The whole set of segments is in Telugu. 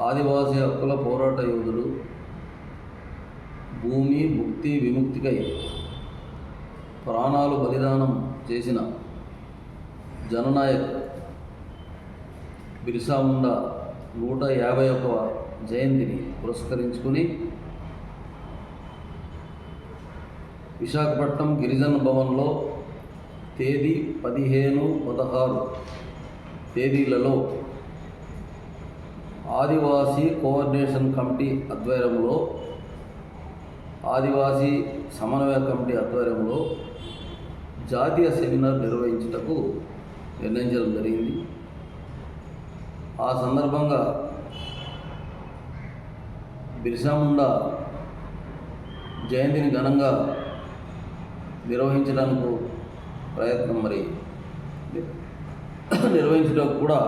ఆదివాసీ హక్కుల పోరాట యోధుడు భూమి ముక్తి విముక్తికై ప్రాణాలు బలిదానం చేసిన జననాయక్ బిర్సా ముండా నూట యాభై ఒకవ జయంతిని పురస్కరించుకుని విశాఖపట్నం గిరిజన భవన్లో తేదీ పదిహేను పదహారు తేదీలలో ఆదివాసీ కోఆర్డినేషన్ కమిటీ ఆధ్వర్యంలో ఆదివాసీ సమన్వయ కమిటీ ఆధ్వర్యంలో జాతీయ సెమినార్ నిర్వహించుటకు నిర్ణయించడం జరిగింది. ఆ సందర్భంగా బిర్సాముండా జయంతిని ఘనంగా నిర్వహించడానికి ప్రయత్నం మరి నిర్వహించడానికి కూడా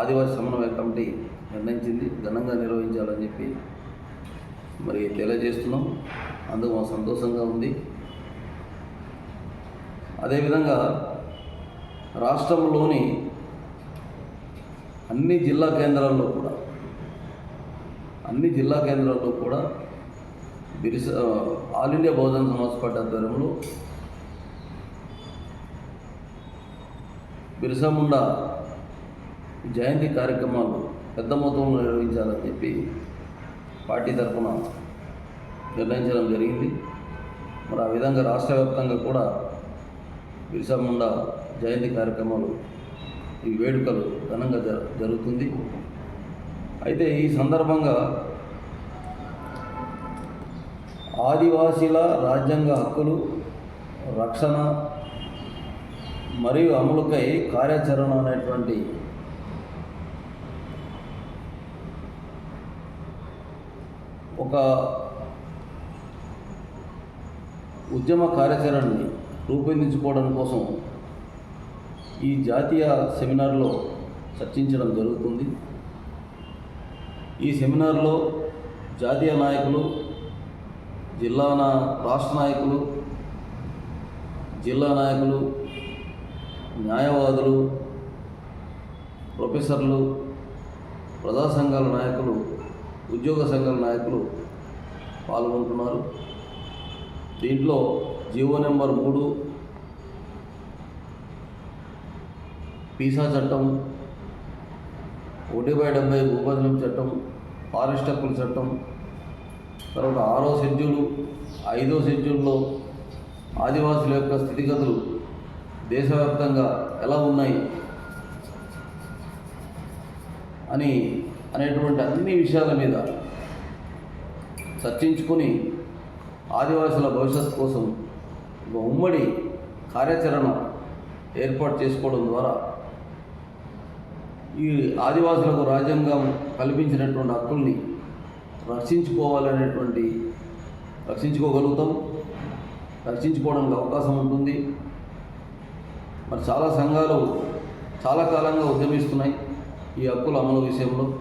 ఆదివాసీ సమన్వయ కమిటీ నిర్ణయించింది ఘనంగా నిర్వహించాలని చెప్పి మరి తెలియజేస్తున్నాం. అందుకు మా సంతోషంగా ఉంది. అదేవిధంగా రాష్ట్రంలోని అన్ని జిల్లా కేంద్రాల్లో కూడా అన్ని జిల్లా కేంద్రాల్లో కూడా బిరిస All India Bahujan Samaj party ఆధ్వర్యంలో బిర్సా ముండా జయంతి కార్యక్రమాలు పెద్ద మొత్తంలో నిర్వహించాలని చెప్పి పార్టీ తరఫున నిర్ణయించడం జరిగింది. మరి ఆ విధంగా రాష్ట్ర వ్యాప్తంగా కూడా బిర్సా ముండా జయంతి కార్యక్రమాలు ఈ వేడుకలు ఘనంగా జ జరుగుతుంది. అయితే ఈ సందర్భంగా ఆదివాసీల రాజ్యాంగ హక్కులు రక్షణ మరియు అమలుకై కార్యాచరణ అనేటువంటి ఒక ఉద్యమ కార్యాచరణని రూపొందించుకోవడం కోసం ఈ జాతీయ సెమినార్లో చర్చించడం జరుగుతుంది. ఈ సెమినార్లో జాతీయ నాయకులు జిల్లా నా రాష్ట్ర నాయకులు జిల్లా నాయకులు న్యాయవాదులు ప్రొఫెసర్లు ప్రజా సంఘాల నాయకులు ఉద్యోగ సంఘాల నాయకులు పాల్గొంటున్నారు. దీంట్లో జీవో నెంబర్ మూడు పీసా చట్టం ఒకటి బై డెబ్బై భూపదనం చట్టం ఫారెస్ట్ హక్కుల చట్టం తర్వాత ఆరో షెడ్యూలు ఐదో షెడ్యూల్లో ఆదివాసుల యొక్క స్థితిగతులు దేశవ్యాప్తంగా ఎలా ఉన్నాయి అని అనేటువంటి అన్ని విషయాల మీద చర్చించుకొని ఆదివాసుల భవిష్యత్తు కోసం ఒక ఉమ్మడి కార్యాచరణ ఏర్పాటు చేసుకోవడం ద్వారా ఈ ఆదివాసులకు రాజ్యాంగం కల్పించినటువంటి హక్కుల్ని రక్షించుకోవాలనేటువంటి రక్షించుకోగలుగుతాం. రక్షించుకోవడానికి అవకాశం ఉంటుంది. మరి చాలా సంఘాలు చాలా కాలంగా ఉద్యమిస్తున్నాయి ఈ హక్కుల అమలు విషయంలో.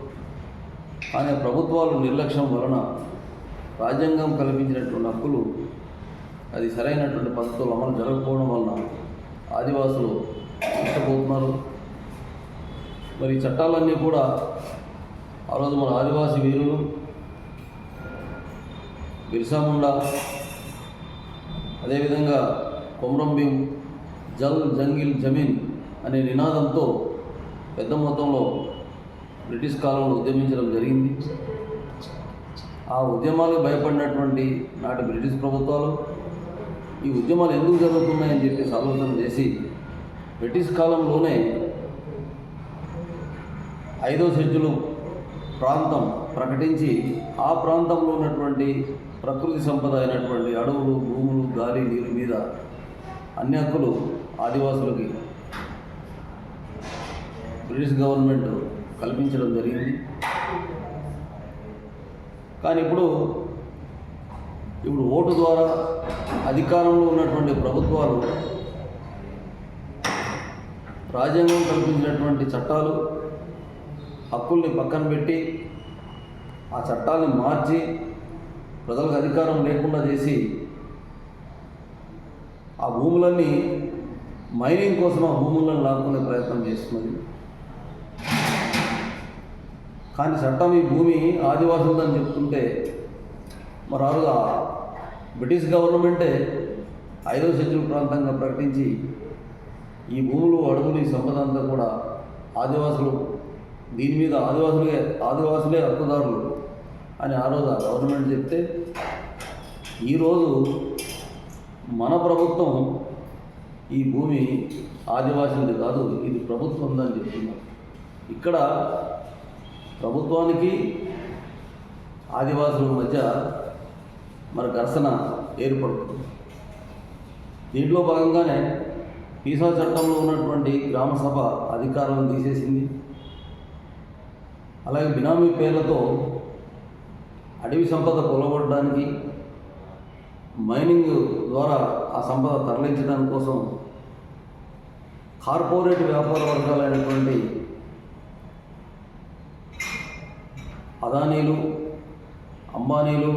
కానీ ప్రభుత్వాలు నిర్లక్ష్యం వలన రాజ్యాంగం కల్పించినటువంటి హక్కులు అది సరైనటువంటి పద్ధతులు అమలు జరగకపోవడం వలన ఆదివాసులు నష్టపోతున్నారు. మరి చట్టాలన్నీ కూడా ఆ రోజు మన ఆదివాసీ వీరులు బిర్సాముండా అదేవిధంగా కొమరం భీం జల్ జంగిల్ జమీన్ అనే నినాదంతో పెద్ద మొత్తంలో బ్రిటిష్ కాలంలో ఉద్యమించడం జరిగింది. ఆ ఉద్యమాలు భయపడినటువంటి నాటి బ్రిటిష్ ప్రభుత్వాలు ఈ ఉద్యమాలు ఎందుకు జరుగుతున్నాయని చెప్పేసి ఆలోచన చేసి బ్రిటిష్ కాలంలోనే ఐదో షెడ్యూలు ప్రాంతం ప్రకటించి ఆ ప్రాంతంలో ఉన్నటువంటి ప్రకృతి సంపద అయినటువంటి అడవులు భూములు గాలి నీరు మీద అన్ని హక్కులు ఆదివాసులకి బ్రిటిష్ గవర్నమెంట్ కల్పించడం జరిగింది. కానీ ఇప్పుడు ఇప్పుడు ఓటు ద్వారా అధికారంలో ఉన్నటువంటి ప్రభుత్వాలు రాజ్యాంగం కల్పించినటువంటి చట్టాలు హక్కుల్ని పక్కన పెట్టి ఆ చట్టాలను మార్చి ప్రజలకు అధికారం లేకుండా చేసి ఆ భూములన్నీ మైనింగ్ కోసం ఆ భూములను లాక్కునే ప్రయత్నం చేస్తున్నది. కానీ చట్టం ఈ భూమి ఆదివాసులదని చెప్తుంటే మరి ఆరుగా బ్రిటిష్ గవర్నమెంటే ఐదో షెడ్యూల్ ప్రాంతంగా ప్రకటించి ఈ భూములు అడుగులు ఈ సంపద అంతా కూడా ఆదివాసులు దీని మీద ఆదివాసులే ఆదివాసులే హక్కుదారులు అని ఆ రోజు ఆ గవర్నమెంట్ చెప్తే ఈరోజు మన ప్రభుత్వం ఈ భూమి ఆదివాసులది కాదు ఇది ప్రభుత్వం ఉందని చెప్తున్నారు. ఇక్కడ ప్రభుత్వానికి ఆదివాసుల మధ్య మరి ఘర్షణ ఏర్పడుతుంది. దీంట్లో భాగంగానే పీసా చట్టంలో ఉన్నటువంటి గ్రామసభ అధికారం అధికారాలను తీసేసింది. అలాగే బినామీ పేర్లతో అడవి సంపద కొలగొట్టడానికి మైనింగ్ ద్వారా ఆ సంపద తరలించడం కోసం కార్పొరేట్ వ్యాపార వర్గాలైనటువంటి అదానీలు అంబానీలు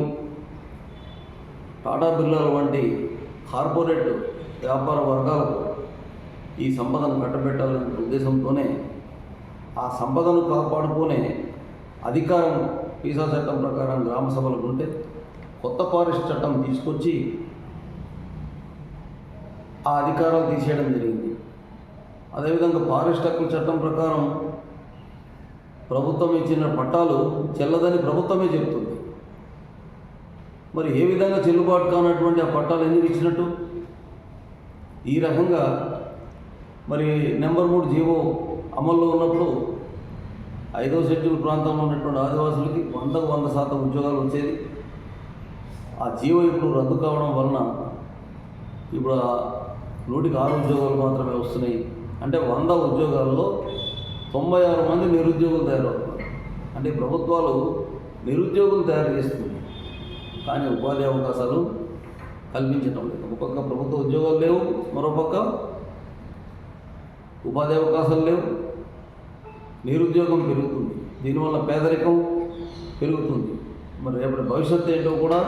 టాటా బిర్లాలు వంటి కార్పొరేట్ వ్యాపార వర్గాలకు ఈ సంపదను కట్టబెట్టాలనే ఉద్దేశంతోనే ఆ సంపదను కాపాడుకునే అధికారం పీసా చట్టం ప్రకారం గ్రామ సభలకు ఉంటే కొత్త ఫారెస్ట్ చట్టం తీసుకొచ్చి ఆ అధికారాలు తీసేయడం జరిగింది. అదేవిధంగా ఫారెస్ట్ హక్కుల చట్టం ప్రకారం ప్రభుత్వం ఇచ్చిన పట్టాలు చెల్లదని ప్రభుత్వమే చెబుతుంది. మరి ఏ విధంగా చెల్లుబాటు కానటువంటి ఆ పట్టాలు ఎందుకు ఇచ్చినట్టు? ఈ రకంగా మరి నెంబర్ మూడు జీవో అమల్లో ఉన్నప్పుడు ఐదో షెడ్యూల్ ప్రాంతంలో ఉన్నటువంటి ఆదివాసులకి వందకు వంద శాతం ఉద్యోగాలు వచ్చేది. ఆ జీవో ఇప్పుడు రద్దు కావడం వలన ఇప్పుడు నూటికి ఆరు ఉద్యోగాలు మాత్రమే వస్తున్నాయి. అంటే వంద ఉద్యోగాల్లో తొంభై ఆరు మంది నిరుద్యోగులు తయారవుతున్నారు. అంటే ప్రభుత్వాలు నిరుద్యోగులు తయారు చేస్తుంది కానీ ఉపాధి అవకాశాలు కల్పించడం లేదు. ఒక పక్క ప్రభుత్వ ఉద్యోగాలు లేవు మరోపక్క ఉపాధి అవకాశాలు లేవు. నిరుద్యోగం పెరుగుతుంది. దీనివల్ల పేదరికం పెరుగుతుంది. మరి రేపటి భవిష్యత్తు ఏంటో కూడా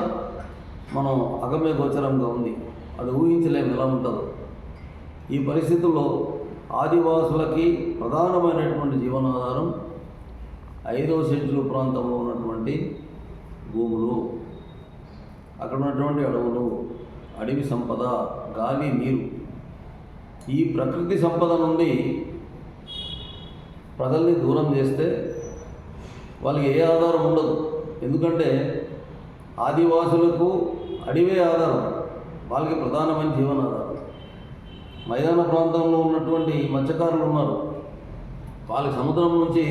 మనం అగమ్య గోచరంగా ఉంది. అది ఊహించలేము ఎలా ఉంటుందో. ఈ పరిస్థితుల్లో ఆదివాసులకి ప్రధానమైనటువంటి జీవనాధారం ఐదో షెడ్యూల్ ప్రాంతంలో ఉన్నటువంటి భూములు. అక్కడ ఉన్నటువంటి అడవులు అడవి సంపద గాలి నీరు. ఈ ప్రకృతి సంపద నుండి ప్రజల్ని దూరం చేస్తే వాళ్ళకి ఏ ఆధారం ఉండదు. ఎందుకంటే ఆదివాసులకు అడివే ఆధారం. వాళ్ళకి ప్రధానమైన జీవనాధారం. మైదాన ప్రాంతంలో ఉన్నటువంటి మత్స్యకారులు ఉన్నారు. వాళ్ళకి సముద్రం నుంచి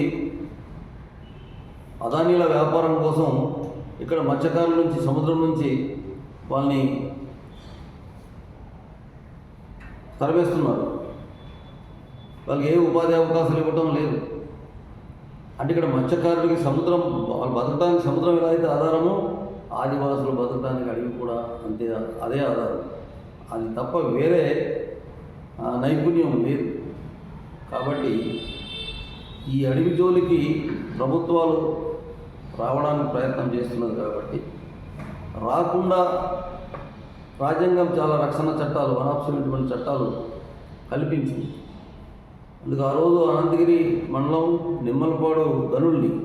అదానీల వ్యాపారం కోసం ఇక్కడ మత్స్యకారుల నుంచి సముద్రం నుంచి వాళ్ళని తరవేస్తున్నారు. వాళ్ళకి ఏ ఉపాధి అవకాశాలు ఇవ్వటం లేదు. అంటే ఇక్కడ మత్స్యకారులకి సముద్రం వాళ్ళు బతకడానికి సముద్రం ఎలా అయితే ఆధారమో ఆదివాసులు బతకడానికి అడవి కూడా అంతే అదే ఆధారం. అది తప్ప వేరే నైపుణ్యం లేదు. కాబట్టి ఈ అడవి జోలికి ప్రభుత్వాలు రావడానికి ప్రయత్నం చేస్తున్నది కాబట్టి రాకుండా రాజ్యాంగం చాలా రక్షణ చట్టాలు వనాప్సమైనటువంటి చట్టాలు కల్పించింది. అందుకు ఆ రోజు అనంతగిరి మండలం నిమ్మలపాడు గనుల్ని